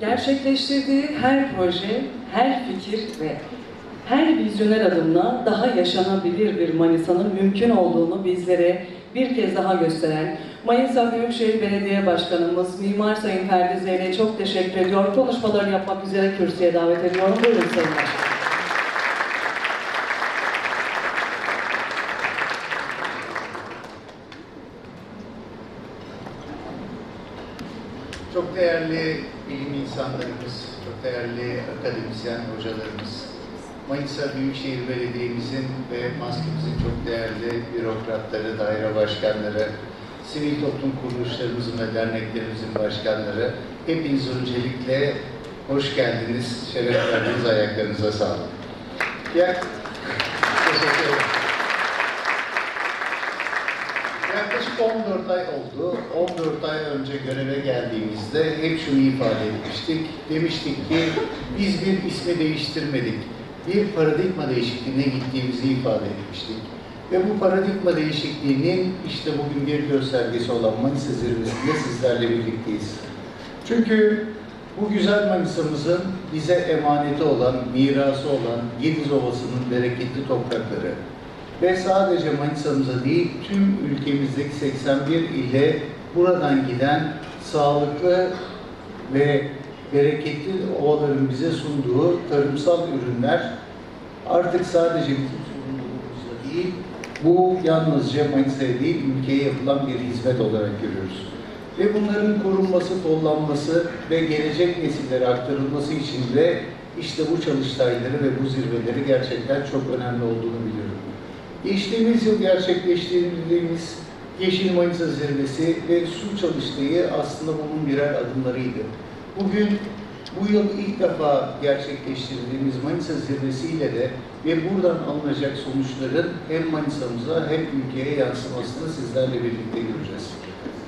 Gerçekleştirdiği her proje, her fikir ve her vizyoner adımla daha yaşanabilir bir Manisa'nın mümkün olduğunu bizlere bir kez daha gösteren Manisa Büyükşehir Belediye Başkanımız Mimar Sayın Ferdi Zeyr'e çok teşekkür ediyor. Konuşmalarını yapmak üzere kürsüye davet ediyorum. Buyurun Sayın Başkanım. Çok değerli insanlarımız, çok değerli akademisyen hocalarımız, Manisa Büyükşehir Belediye'mizin ve maskemizin çok değerli bürokratları, daire başkanları, sivil toplum kuruluşlarımızın ve derneklerimizin başkanları, hepiniz öncelikle hoş geldiniz, şeref verdiniz, ayaklarınıza sağlık. Ya, teşekkür ederim. Yaklaşık 14 ay oldu. 14 ay önce göreve geldiğimizde hep şunu ifade etmiştik. Demiştik ki biz bir ismi değiştirmedik. Bir paradigma değişikliğine gittiğimizi ifade etmiştik. Ve bu paradigma değişikliğinin işte bugün bir göstergesi olan Manisa Zirvesi'nde sizlerle birlikteyiz. Çünkü bu güzel Manisa'mızın bize emaneti olan, mirası olan Gediz Ovası'nın bereketli toprakları, ve sadece Manisa'mıza değil tüm ülkemizdeki 81 ile buradan giden sağlıklı ve bereketli ovaların bize sunduğu tarımsal ürünler artık sadece bizim sorumluluğumuzda değil, bu yalnızca Manisa'ya değil ülkeye yapılan bir hizmet olarak görüyoruz. Ve bunların korunması, kollanması ve gelecek nesillere aktarılması için de işte bu çalıştayları ve bu zirveleri gerçekten çok önemli olduğunu biliyorum. Geçtiğimiz yıl gerçekleştirdiğimiz Yeşil Manisa Zirvesi ve su çalıştayı aslında bunun birer adımlarıydı. Bugün bu yıl ilk defa gerçekleştirdiğimiz Manisa Zirvesi ile de ve buradan alınacak sonuçların hem Manisa'mıza hem ülkeye yansımasını sizlerle birlikte göreceğiz.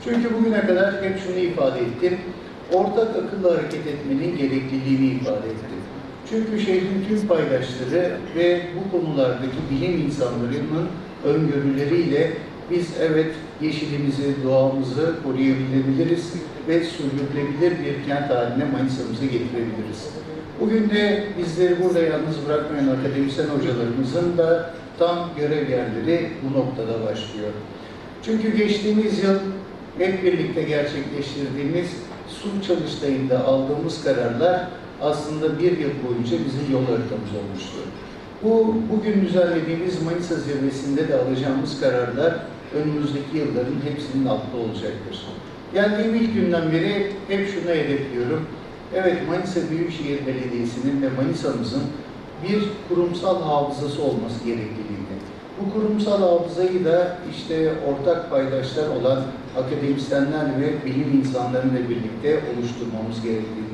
Çünkü bugüne kadar hep şunu ifade ettim, ortak akılla hareket etmenin gerekliliğini ifade ettim. Çünkü şehrin tüm paydaşları ve bu konulardaki bilim insanlarının öngörüleriyle biz evet yeşilimizi, doğamızı koruyabilebiliriz ve sürdürülebilir bir kent haline Manisa'mızı getirebiliriz. Bugün de bizleri burada yalnız bırakmayan akademisyen hocalarımızın da tam görev yerleri bu noktada başlıyor. Çünkü geçtiğimiz yıl hep birlikte gerçekleştirdiğimiz su çalıştayında aldığımız kararlar aslında bir yıl boyunca bizim yol haritamız olmuştu. Bu bugün düzenlediğimiz Manisa zirvesinde de alacağımız kararlar önümüzdeki yılların hepsinin altında olacaktır. Geldiğim ilk günden beri hep şunu hedefliyorum. Evet Manisa Büyükşehir Belediyesi'nin ve Manisa'mızın bir kurumsal hafızası olması gerekliliğini. Bu kurumsal hafızayı da işte ortak paydaşlar olan akademisyenler ve bilim insanlarıyla birlikte oluşturmamız gerektiğini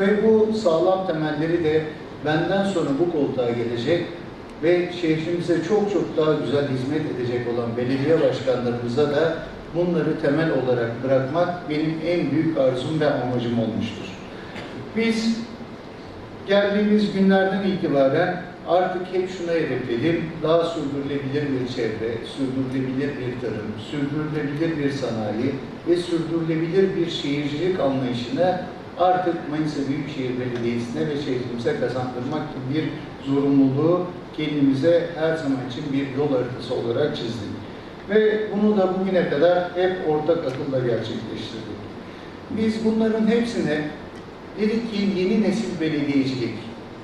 ve bu sağlam temelleri de benden sonra bu koltuğa gelecek ve şehrimize çok çok daha güzel hizmet edecek olan belediye başkanlarımıza da bunları temel olarak bırakmak benim en büyük arzum ve amacım olmuştur. Biz geldiğimiz günlerden itibaren artık hep şuna hedefledim. Daha sürdürülebilir bir çevre, sürdürülebilir bir tarım, sürdürülebilir bir sanayi ve sürdürülebilir bir şehircilik anlayışına artık Manisa Büyükşehir Belediyesi'ne ve şehrimize kazandırmak gibi bir zorunluluğu kendimize her zaman için bir yol haritası olarak çizdik. Ve bunu da bugüne kadar hep ortak akılla gerçekleştirdik. Biz bunların hepsine dedik ki yeni nesil belediyecilik.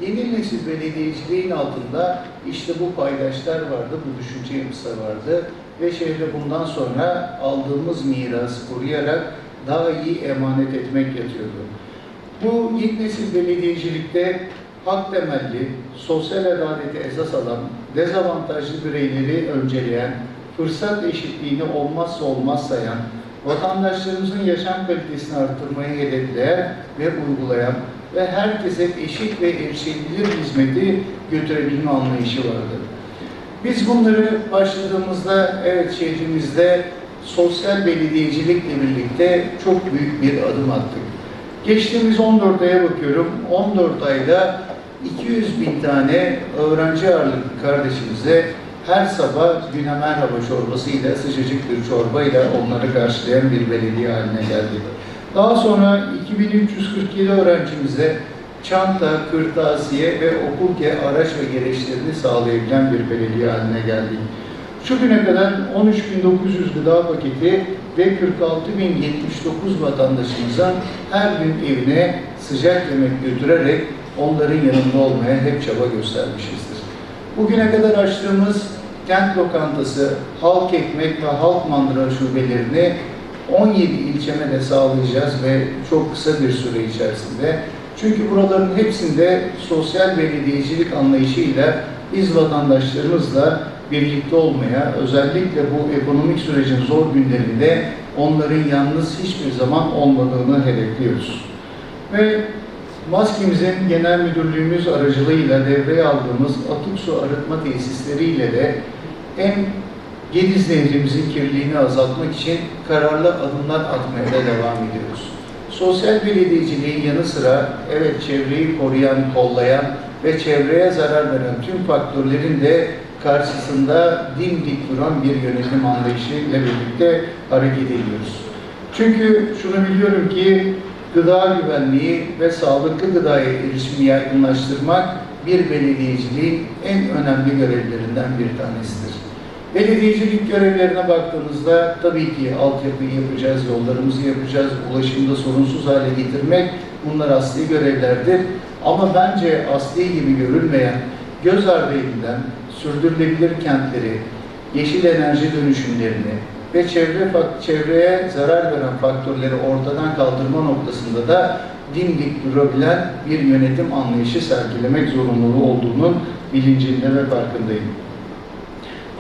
Yeni nesil belediyeciliğin altında işte bu paydaşlar vardı, bu düşünce yapısı vardı ve şehre bundan sonra aldığımız mirası koruyarak daha iyi emanet etmek yatıyordu. Bu ilk nesil belediyecilikte hak temelli, sosyal adaleti esas alan, dezavantajlı bireyleri önceleyen, fırsat eşitliğini olmazsa olmaz sayan, vatandaşlarımızın yaşam kalitesini artırmayı hedefleyen ve uygulayan ve herkese eşit ve erişilebilir hizmeti götürebilme anlayışı vardı. Biz bunları başladığımızda evet şehrimizde sosyal belediyecilikle birlikte çok büyük bir adım attık. Geçtiğimiz 14 aya bakıyorum. 14 ayda 200 bin tane öğrenci ağırlıklı kardeşimize her sabah güne merhaba çorbasıyla, sıcacık bir çorbayla onları karşılayan bir belediye haline geldik. Daha sonra 2347 öğrencimize çanta, kırtasiye ve okul ge- araç ve gereçlerini sağlayabilen bir belediye haline geldik. Şu güne kadar 13.900 gıda paketi ve 46.079 vatandaşımıza her gün evine sıcak yemek götürerek onların yanında olmaya hep çaba göstermişizdir. Bugüne kadar açtığımız kent lokantası, halk ekmek ve halk mandıra şubelerini 17 ilçeme de sağlayacağız ve çok kısa bir süre içerisinde. Çünkü buraların hepsinde sosyal belediyecilik anlayışıyla biz vatandaşlarımızla birlikte olmaya, özellikle bu ekonomik sürecin zor günlerinde onların yalnız hiçbir zaman olmadığını hedefliyoruz. Ve Maskemizin genel müdürlüğümüz aracılığıyla devreye aldığımız atık su arıtma tesisleriyle de hem Gediz Nehrimizin kirliliğini azaltmak için kararlı adımlar atmaya da devam ediyoruz. Sosyal belediyeciliğin yanı sıra evet çevreyi koruyan, kollayan ve çevreye zarar veren tüm faktörlerin de karşısında dimdik duran bir yönetim anlayışıyla birlikte hareket ediyoruz. Çünkü şunu biliyorum ki gıda güvenliği ve sağlıklı gıdaya erişimi yaygınlaştırmak bir belediyeciliğin en önemli görevlerinden bir tanesidir. Belediyecilik görevlerine baktığımızda tabii ki altyapıyı yapacağız, yollarımızı yapacağız, ulaşımda sorunsuz hale getirmek bunlar asli görevlerdir. Ama bence asli gibi görülmeyen, göz ardı edilen, sürdürülebilir kentleri, yeşil enerji dönüşümlerini ve çevre çevreye zarar veren faktörleri ortadan kaldırma noktasında da dimdik durabilen bir yönetim anlayışı sergilemek zorunluluğu olduğunun bilincinde ve farkındayım.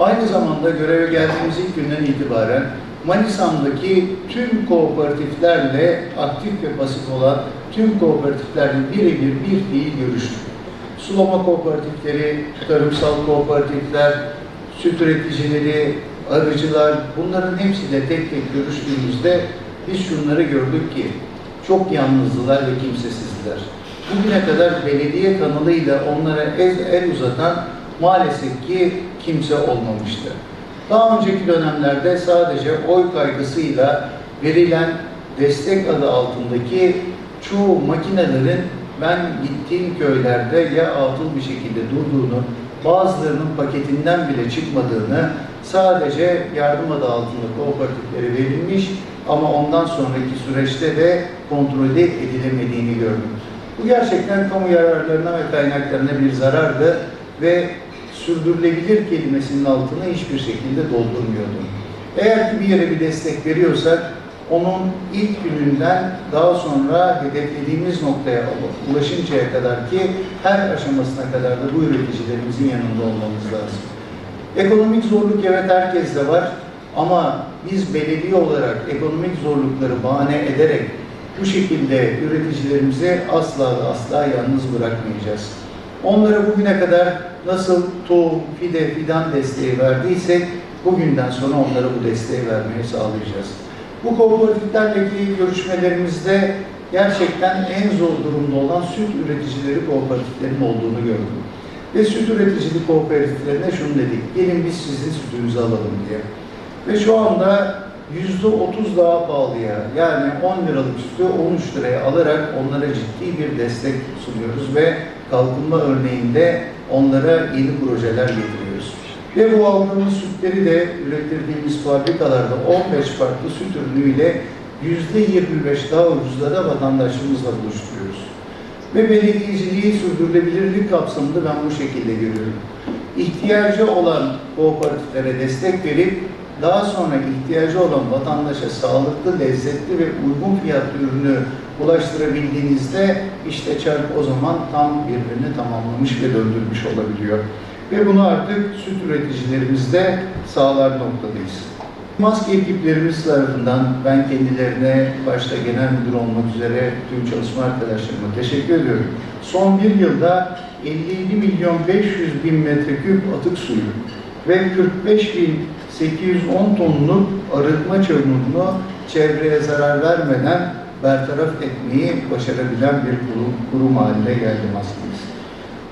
Aynı zamanda göreve geldiğimiz ilk günden itibaren Manisa'mdaki tüm kooperatiflerle aktif ve pasif olan tüm kooperatiflerle birebir bir fiil görüştük. Sulama kooperatifleri, tarımsal kooperatifler, süt üreticileri, arıcılar bunların hepsiyle tek tek görüştüğümüzde biz şunları gördük ki çok yalnızdılar ve kimsesizdiler. Bugüne kadar belediye kanalıyla onlara el, el uzatan maalesef ki kimse olmamıştı. Daha önceki dönemlerde sadece oy kaygısıyla verilen destek adı altındaki çoğu makinelerin ben gittiğim köylerde ya atıl bir şekilde durduğunu, bazılarının paketinden bile çıkmadığını, sadece yardım adı altında kooperatiflere verilmiş ama ondan sonraki süreçte de kontrol edilemediğini gördüm. Bu gerçekten kamu yararlarına ve kaynaklarına bir zarardı ve sürdürülebilir kelimesinin altını hiçbir şekilde doldurmuyordu. Eğer ki bir yere bir destek veriyorsak, onun ilk gününden daha sonra hedeflediğimiz noktaya ulaşıncaya kadar ki her aşamasına kadar da bu üreticilerimizin yanında olmamız lazım. Ekonomik zorluk evet herkeste var ama biz belediye olarak ekonomik zorlukları bahane ederek bu şekilde üreticilerimizi asla ve asla yalnız bırakmayacağız. Onlara bugüne kadar nasıl tohum, fide, fidan desteği verdiysek bugünden sonra onlara bu desteği vermeye sağlayacağız. Bu kooperatiflerle görüşmelerimizde gerçekten en zor durumda olan süt üreticileri kooperatiflerinin olduğunu gördüm. Ve süt üreticili kooperatiflerine şunu dedik, gelin biz sizin sütünüzü alalım diye. Ve şu anda yüzde otuz daha pahalıya yani 10 liralık sütü 13 liraya alarak onlara ciddi bir destek sunuyoruz ve kalkınma örneğinde onlara yeni projeler getiriyoruz. Ve bu aldığımız sütleri de ürettirdiğimiz fabrikalarda 15 farklı süt ürünüyle yüzde 25 daha ucuzlara vatandaşımızla buluşturuyoruz. Ve belediyeciliği sürdürülebilirlik kapsamında ben bu şekilde görüyorum. İhtiyacı olan kooperatiflere destek verip daha sonra ihtiyacı olan vatandaşa sağlıklı, lezzetli ve uygun fiyatlı ürünü ulaştırabildiğinizde işte çark o zaman tam birbirini tamamlamış ve döndürmüş olabiliyor. Ve bunu artık süt üreticilerimizde sağlar noktadayız. Maske ekiplerimiz tarafından ben kendilerine başta genel müdür olmak üzere tüm çalışma arkadaşlarıma teşekkür ediyorum. Son bir yılda 57 milyon 500 bin metreküp atık suyu ve 45 bin 810 tonluk arıtma çamurunu çevreye zarar vermeden bertaraf etmeyi başarabilen bir kurum, kurum haline geldi maskemiz.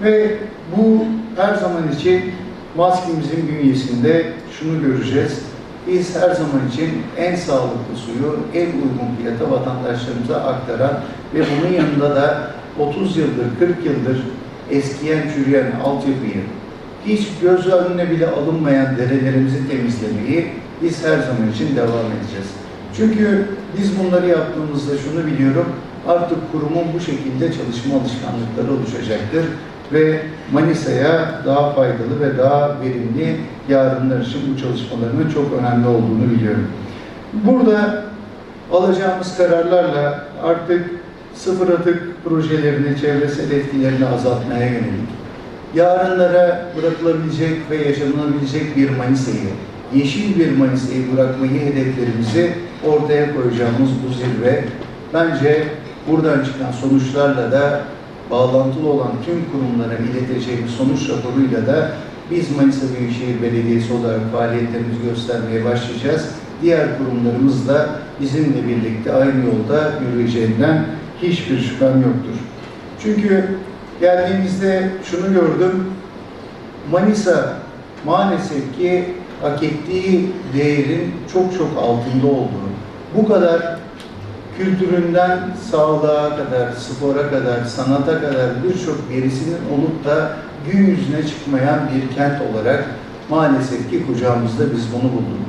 Ve bu her zaman için maskemizin bünyesinde şunu göreceğiz. biz her zaman için en sağlıklı suyu en uygun fiyata vatandaşlarımıza aktaran ve bunun yanında da 30 yıldır, 40 yıldır eskiyen, çürüyen altyapıyı, hiç göz önüne bile alınmayan derelerimizi temizlemeyi biz her zaman için devam edeceğiz. Çünkü biz bunları yaptığımızda şunu biliyorum, artık kurumun bu şekilde çalışma alışkanlıkları oluşacaktır ve Manisa'ya daha faydalı ve daha verimli yarınlar için bu çalışmalarının çok önemli olduğunu biliyorum. Burada alacağımız kararlarla artık sıfır atık projelerini, çevresel etkilerini azaltmaya yönelik, yarınlara bırakılabilecek ve yaşanılabilecek bir Manisa'yı, yeşil bir Manisa'yı bırakmayı hedeflerimizi ortaya koyacağımız bu zirve bence buradan çıkan sonuçlarla da bağlantılı olan tüm kurumlara ileteceğimiz sonuç raporuyla da biz Manisa Büyükşehir Belediyesi olarak faaliyetlerimizi göstermeye başlayacağız. Diğer kurumlarımız da bizimle birlikte aynı yolda yürüyeceğinden hiçbir şüphem yoktur. Çünkü geldiğimizde şunu gördüm, Manisa maalesef ki hak ettiği değerin çok çok altında olduğunu, bu kadar kültüründen sağlığa kadar, spora kadar, sanata kadar birçok gerisinin olup da gün yüzüne çıkmayan bir kent olarak maalesef ki kucağımızda biz bunu bulduk.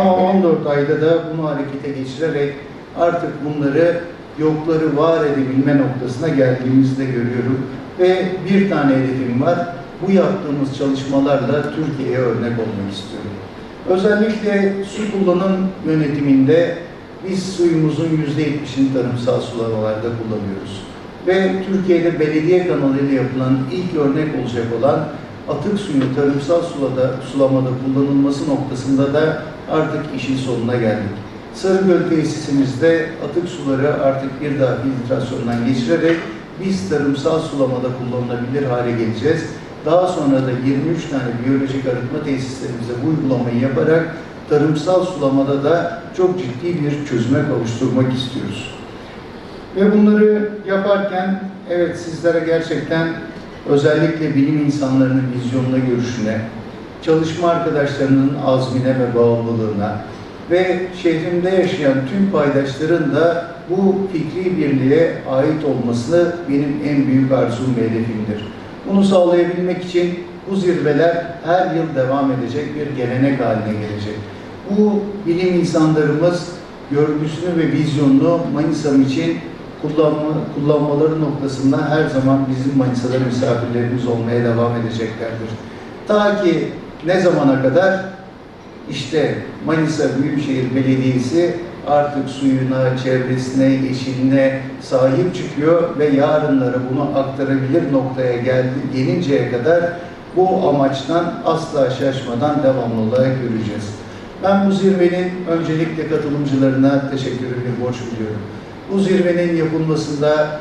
Ama 14 ayda da bunu harekete geçirerek artık bunları yokları var edebilme noktasına geldiğimizi de görüyorum. Ve bir tane hedefim var. Bu yaptığımız çalışmalarla Türkiye'ye örnek olmak istiyorum. Özellikle su kullanım yönetiminde biz suyumuzun %70'ini tarımsal sulamalarda kullanıyoruz. Ve Türkiye'de belediye kanalıyla yapılan ilk örnek olacak olan atık suyun tarımsal sulada, sulamada kullanılması noktasında da artık işin sonuna geldik. Sarıgöl tesisimizde atık suları artık bir daha filtrasyondan geçirerek biz tarımsal sulamada kullanılabilir hale geleceğiz. Daha sonra da 23 tane biyolojik arıtma tesislerimize bu uygulamayı yaparak tarımsal sulamada da çok ciddi bir çözüme kavuşturmak istiyoruz. Ve bunları yaparken evet sizlere gerçekten özellikle bilim insanlarının vizyonuna, görüşüne, çalışma arkadaşlarının azmine ve bağımlılığına ve şehrimde yaşayan tüm paydaşların da bu fikri birliğe ait olmasını benim en büyük arzum ve hedefimdir. Bunu sağlayabilmek için bu zirveler her yıl devam edecek bir gelenek haline gelecek. Bu bilim insanlarımız görgüsünü ve vizyonunu Manisa'm için kullanma, kullanmaları noktasında her zaman bizim Manisa'da misafirlerimiz olmaya devam edeceklerdir. Ta ki ne zamana kadar? İşte Manisa Büyükşehir Belediyesi artık suyuna, çevresine, yeşiline sahip çıkıyor ve yarınlara bunu aktarabilir noktaya geldi, gelinceye kadar bu amaçtan asla şaşmadan devamlı olarak yürüyeceğiz. Ben bu zirvenin öncelikle katılımcılarına teşekkür bir borç biliyorum. Bu zirvenin yapılmasında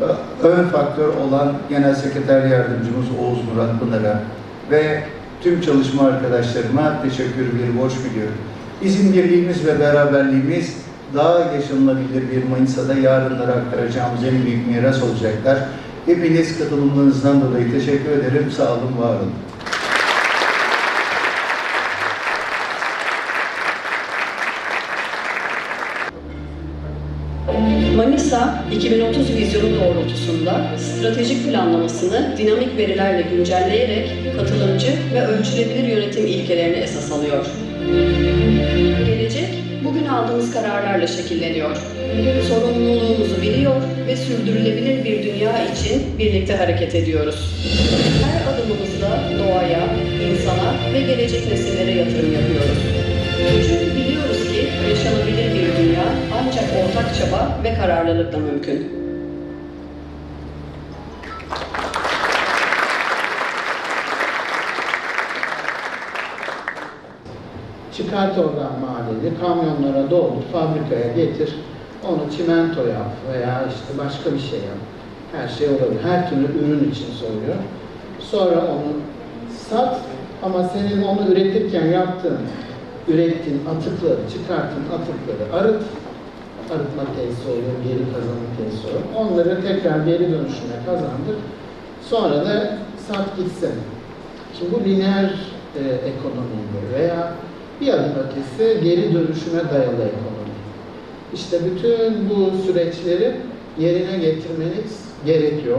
e, ön faktör olan Genel Sekreter Yardımcımız Oğuz Murat Pınar'a ve tüm çalışma arkadaşlarıma teşekkür bir borç biliyorum. Bizim birliğimiz ve beraberliğimiz daha yaşanılabilir bir Manisa'da yarınlara aktaracağımız en büyük miras olacaklar. Hepiniz katılımlarınızdan dolayı teşekkür ederim. Sağ olun, var olun. 2030 vizyonu doğrultusunda stratejik planlamasını dinamik verilerle güncelleyerek katılımcı ve ölçülebilir yönetim ilkelerini esas alıyor. Gelecek, bugün aldığımız kararlarla şekilleniyor. Sorumluluğumuzu biliyor ve sürdürülebilir bir dünya için birlikte hareket ediyoruz. Her adımımızda doğaya, insana ve gelecek nesillere kararlılıkla mümkün. Çıkart oradan madeni, kamyonlara doldur, fabrikaya getir, onu çimento yap veya işte başka bir şey yap. Her şey olabilir. Her türlü ürün için soruyor. Sonra onu sat ama senin onu üretirken yaptığın, ürettiğin atıkları, çıkarttığın atıkları arıt. Arıtma tesisi oluyor, geri kazanım tesisi oluyor. Onları tekrar geri dönüşüme kazandır. Sonra da sat gitsin. Şimdi bu lineer e, ekonomide veya Bir adım ötesi geri dönüşüme dayalı ekonomi. İşte bütün bu süreçleri yerine getirmeniz gerekiyor.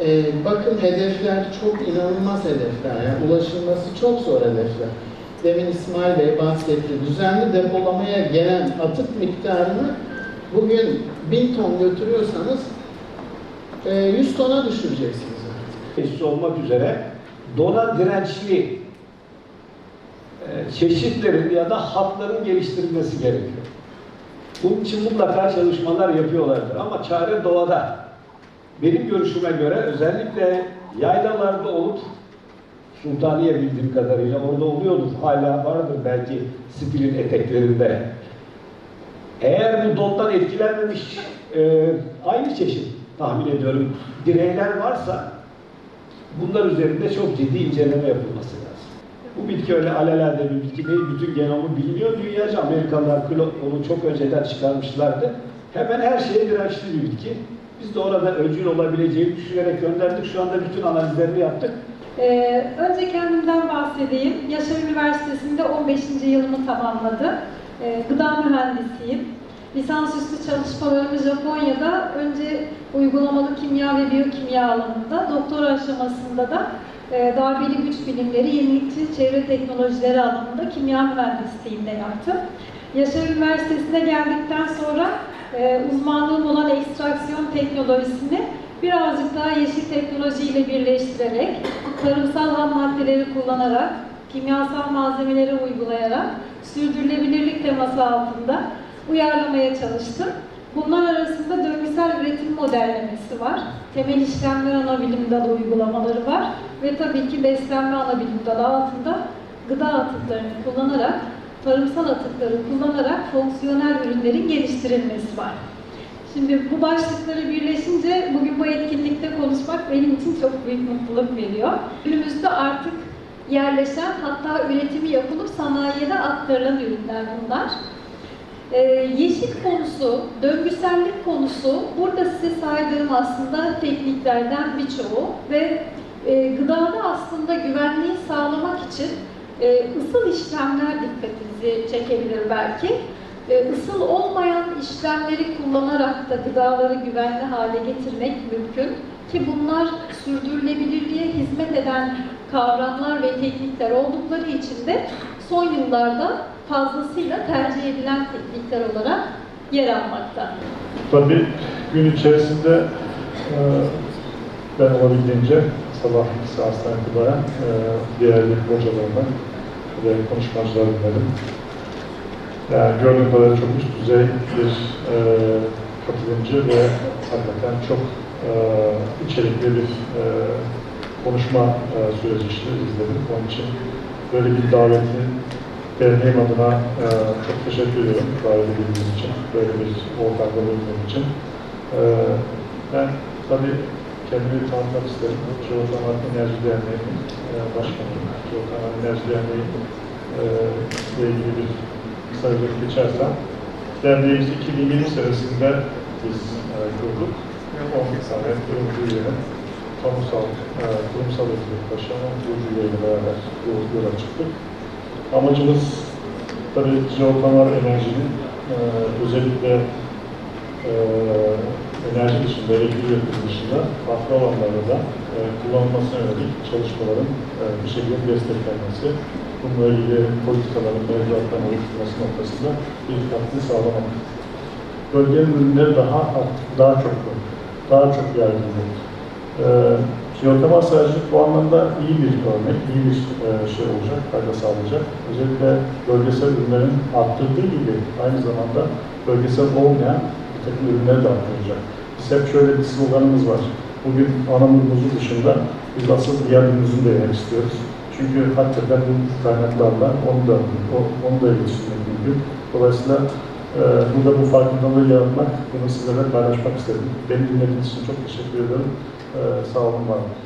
Ee, bakın hedefler çok inanılmaz hedefler. Yani ulaşılması çok zor hedefler. Demin İsmail Bey bahsetti. Düzenli depolamaya gelen atık miktarını bugün 1000 ton götürüyorsanız e, 100 tona düşüreceksiniz. tesis olmak üzere dona dirençli e, çeşitlerin ya da hatların geliştirilmesi gerekiyor. Bunun için mutlaka çalışmalar yapıyorlardır ama çare doğada. Benim görüşüme göre özellikle yaylalarda olup Sultaniye bildiğim kadarıyla orada oluyordur. Hala vardır belki Spil'in eteklerinde. Eğer bu dottan etkilenmemiş e, aynı çeşit tahmin ediyorum bireyler varsa bunlar üzerinde çok ciddi inceleme yapılması lazım. Bu bitki öyle alelade bir bitki değil, bütün genomu biliniyor. Dünyaca Amerikalılar onu çok önceden çıkarmışlardı. Hemen her şeye dirençli bir bitki. Biz de orada öncül olabileceğini düşünerek gönderdik. Şu anda bütün analizlerini yaptık. Ee, önce kendimden bahsedeyim. Yaşar Üniversitesi'nde 15. yılımı tamamladım. Ee, gıda mühendisiyim. Lisansüstü çalışmalarımı Japonya'da önce uygulamalı kimya ve biyokimya alanında, doktora aşamasında da e, darbeli güç bilimleri, yenilikçi çevre teknolojileri alanında kimya mühendisliğinde yaptım. Yaşar Üniversitesi'ne geldikten sonra e, uzmanlığım olan ekstraksiyon teknolojisini birazcık daha yeşil teknolojiyle birleştirerek, tarımsal ham maddeleri kullanarak, kimyasal malzemeleri uygulayarak, sürdürülebilirlik teması altında uyarlamaya çalıştım. Bunlar arasında döngüsel üretim modellemesi var. Temel işlemler ana bilim dalı uygulamaları var. Ve tabii ki beslenme ana bilim dalı altında gıda atıklarını kullanarak, tarımsal atıkları kullanarak fonksiyonel ürünlerin geliştirilmesi var. Şimdi bu başlıkları birleşince bugün bu etkinlikte konuşmak benim için çok büyük mutluluk veriyor. Günümüzde artık yerleşen hatta üretimi yapılıp sanayiye de aktarılan ürünler bunlar. Ee, yeşil konusu, döngüsellik konusu burada size saydığım aslında tekniklerden birçoğu ve e, gıdada aslında güvenliği sağlamak için e, ısıl işlemler dikkatinizi çekebilir belki. E, ısıl olmayan işlemleri kullanarak da gıdaları güvenli hale getirmek mümkün ki bunlar sürdürülebilirliğe hizmet eden kavramlar ve teknikler oldukları için de son yıllarda fazlasıyla tercih edilen teknikler olarak yer almakta. Tabii gün içerisinde e, ben olabildiğince sabah saatten itibaren e, değerli hocalarımdan ve konuşmacılar dinledim. Yani gördüğüm kadarıyla çok üst düzey bir e, katılımcı ve hakikaten çok e, içerikli bir e, konuşma e, süreci işte izledim. Onun için böyle bir daveti derneğim adına e, çok teşekkür ediyorum davet edildiğiniz için, böyle bir ortamda bulunduğum için. E, ben tabii kendimi tanıtmak isterim. Çoğutaman Enerji Derneği'nin e, başkanıyım. Çoğutaman Enerji Derneği e, ile ilgili bir özet geçersem, derneğimiz 2020 senesinde biz e, kurduk. 10 tane kurucu üyenin kamusal, e, kurumsal hizmet taşıyan kurucu üyeyle beraber bu yola çıktık. Amacımız tabii jeotermal enerjinin e, özellikle e, enerji dışında, elektrik üretimi dışında farklı alanlarda da e, kullanılmasına yönelik çalışmaların e, bir şekilde desteklenmesi, bununla ilgili politikaların mevzuattan oluşturulması noktasında bir katkı sağlamak. Bölgenin ürünleri daha daha çok daha çok yaygınlık. E, Jeotermal sayıcılık bu anlamda iyi bir örnek, iyi bir e, şey olacak, fayda sağlayacak. Özellikle bölgesel ürünlerin arttırdığı gibi aynı zamanda bölgesel olmayan bir takım ürünleri de arttıracak. Biz hep şöyle bir sloganımız var. Bugün anamurumuzu dışında biz asıl diğer ürünümüzü de yemek istiyoruz. Çünkü hakikaten bu kaynaklarla onu da, onu da geliştirmek mümkün. Dolayısıyla e, burada bu farkındalığı yaratmak, bunu sizlerle paylaşmak istedim. Beni dinlediğiniz için çok teşekkür ederim. Ee, sağ olun, var olun.